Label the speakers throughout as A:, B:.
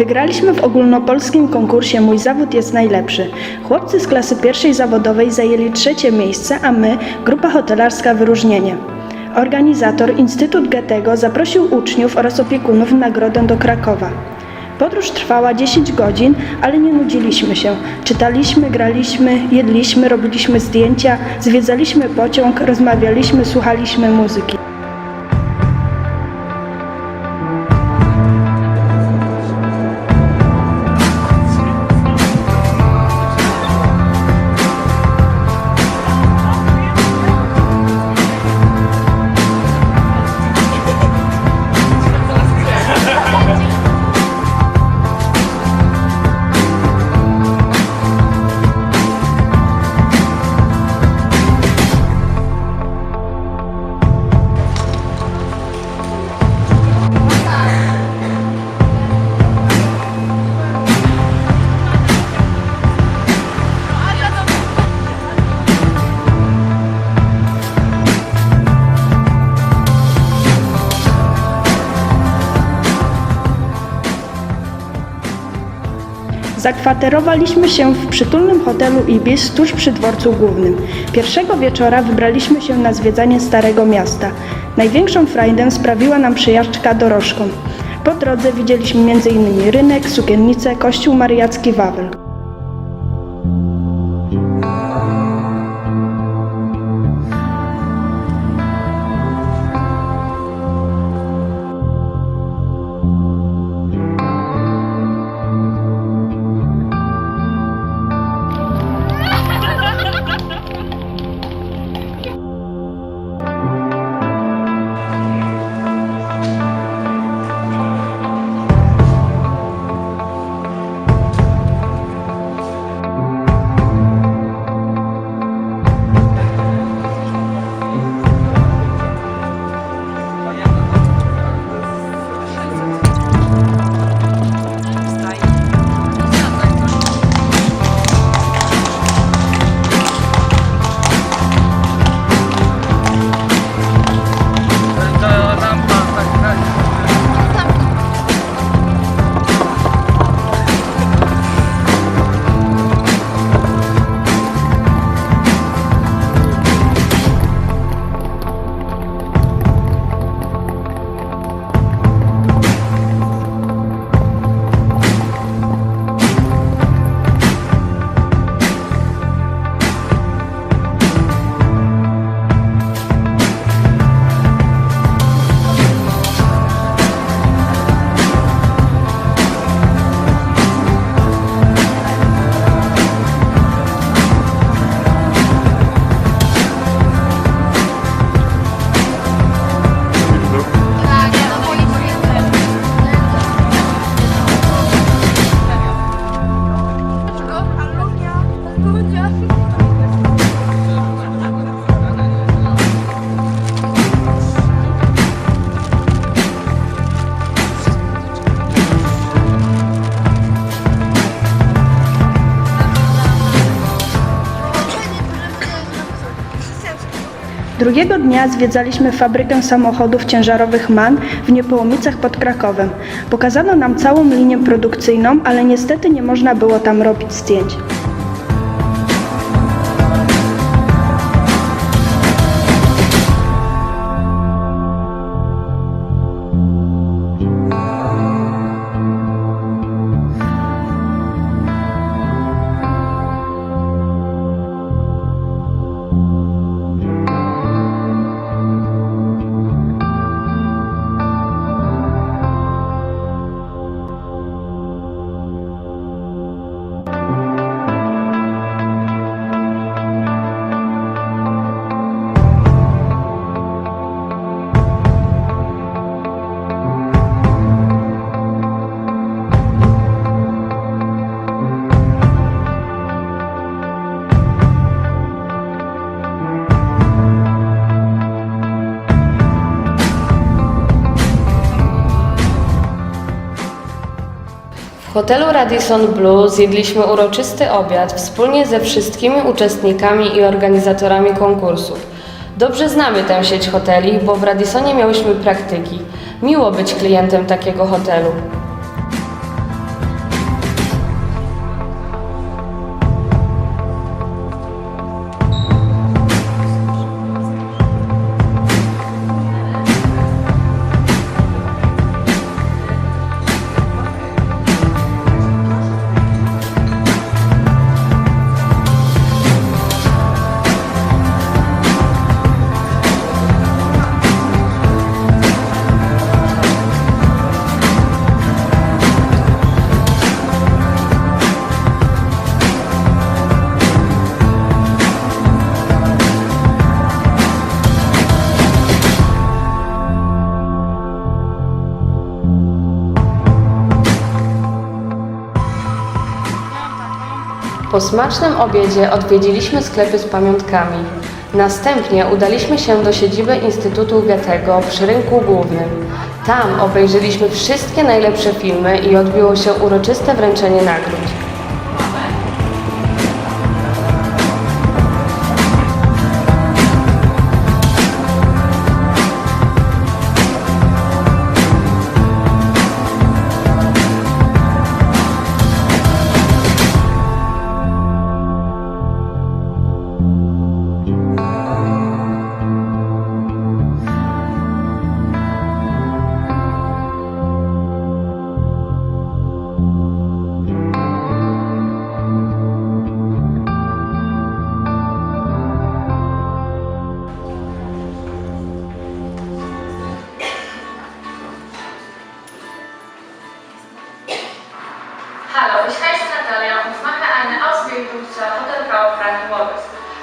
A: Wygraliśmy w ogólnopolskim konkursie Mój zawód jest najlepszy. Chłopcy z klasy pierwszej zawodowej zajęli trzecie miejsce, a my, grupa hotelarska, wyróżnienie. Organizator Instytut Goethego zaprosił uczniów oraz opiekunów w nagrodę do Krakowa. Podróż trwała 10 godzin, ale nie nudziliśmy się. Czytaliśmy, graliśmy, jedliśmy, robiliśmy zdjęcia, zwiedzaliśmy pociąg, rozmawialiśmy, słuchaliśmy muzyki. Zakwaterowaliśmy się w przytulnym hotelu Ibis tuż przy dworcu głównym. Pierwszego wieczora wybraliśmy się na zwiedzanie Starego Miasta. Największą frajdę sprawiła nam przejażdżka dorożką. Po drodze widzieliśmy m.in. rynek, sukiennicę, kościół mariacki Wawel. Drugiego dnia zwiedzaliśmy fabrykę samochodów ciężarowych MAN w Niepołomicach pod Krakowem. Pokazano nam całą linię produkcyjną, ale niestety nie można było tam robić zdjęć.
B: W hotelu Radisson Blue zjedliśmy uroczysty obiad wspólnie ze wszystkimi uczestnikami i organizatorami konkursów. Dobrze znamy tę sieć hoteli, bo w Radissonie miałyśmy praktyki. Miło być klientem takiego hotelu. Po smacznym obiedzie odwiedziliśmy sklepy z pamiątkami. Następnie udaliśmy się do siedziby Instytutu Goethego przy rynku głównym. Tam obejrzeliśmy wszystkie najlepsze filmy i odbyło się uroczyste wręczenie nagród.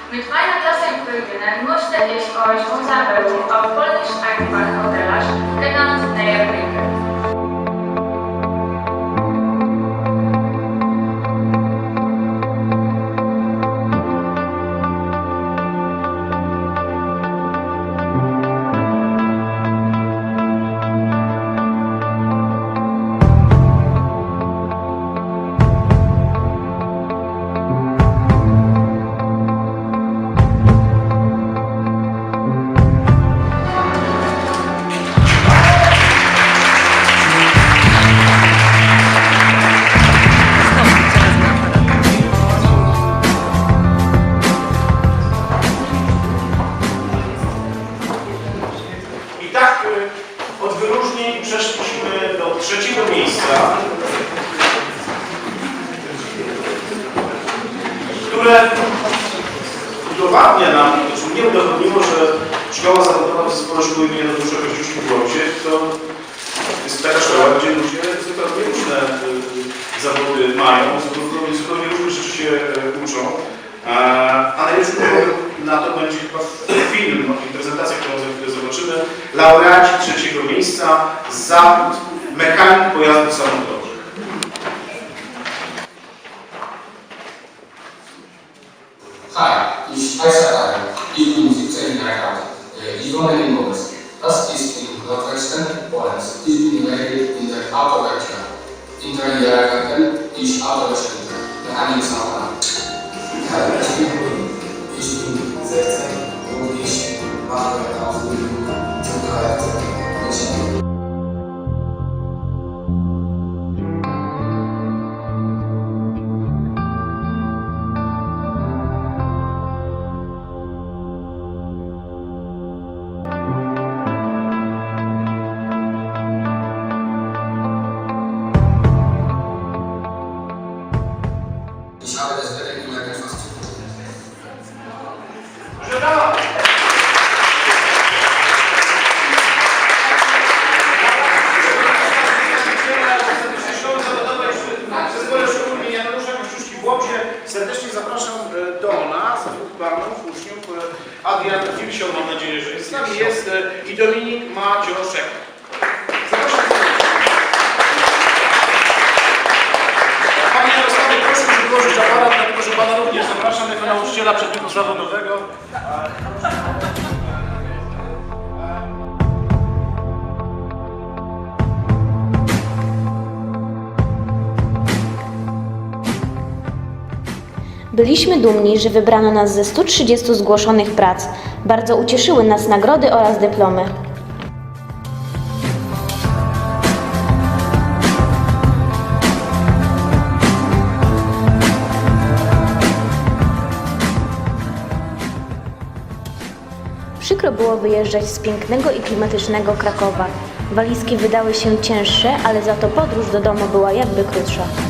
C: Mit meiner Klasse in Göttingen musste ich euch unser Weltbild auf Polnisch einfach oder rasch genannt Nähe bringen.
D: za nauczyciela przedmiotu zawodowego.
E: Byliśmy dumni, że wybrano nas ze 130 zgłoszonych prac. Bardzo ucieszyły nas nagrody oraz dyplomy. Przykro było wyjeżdżać z pięknego i klimatycznego Krakowa. Walizki wydały się cięższe, ale za to podróż do domu była jakby krótsza.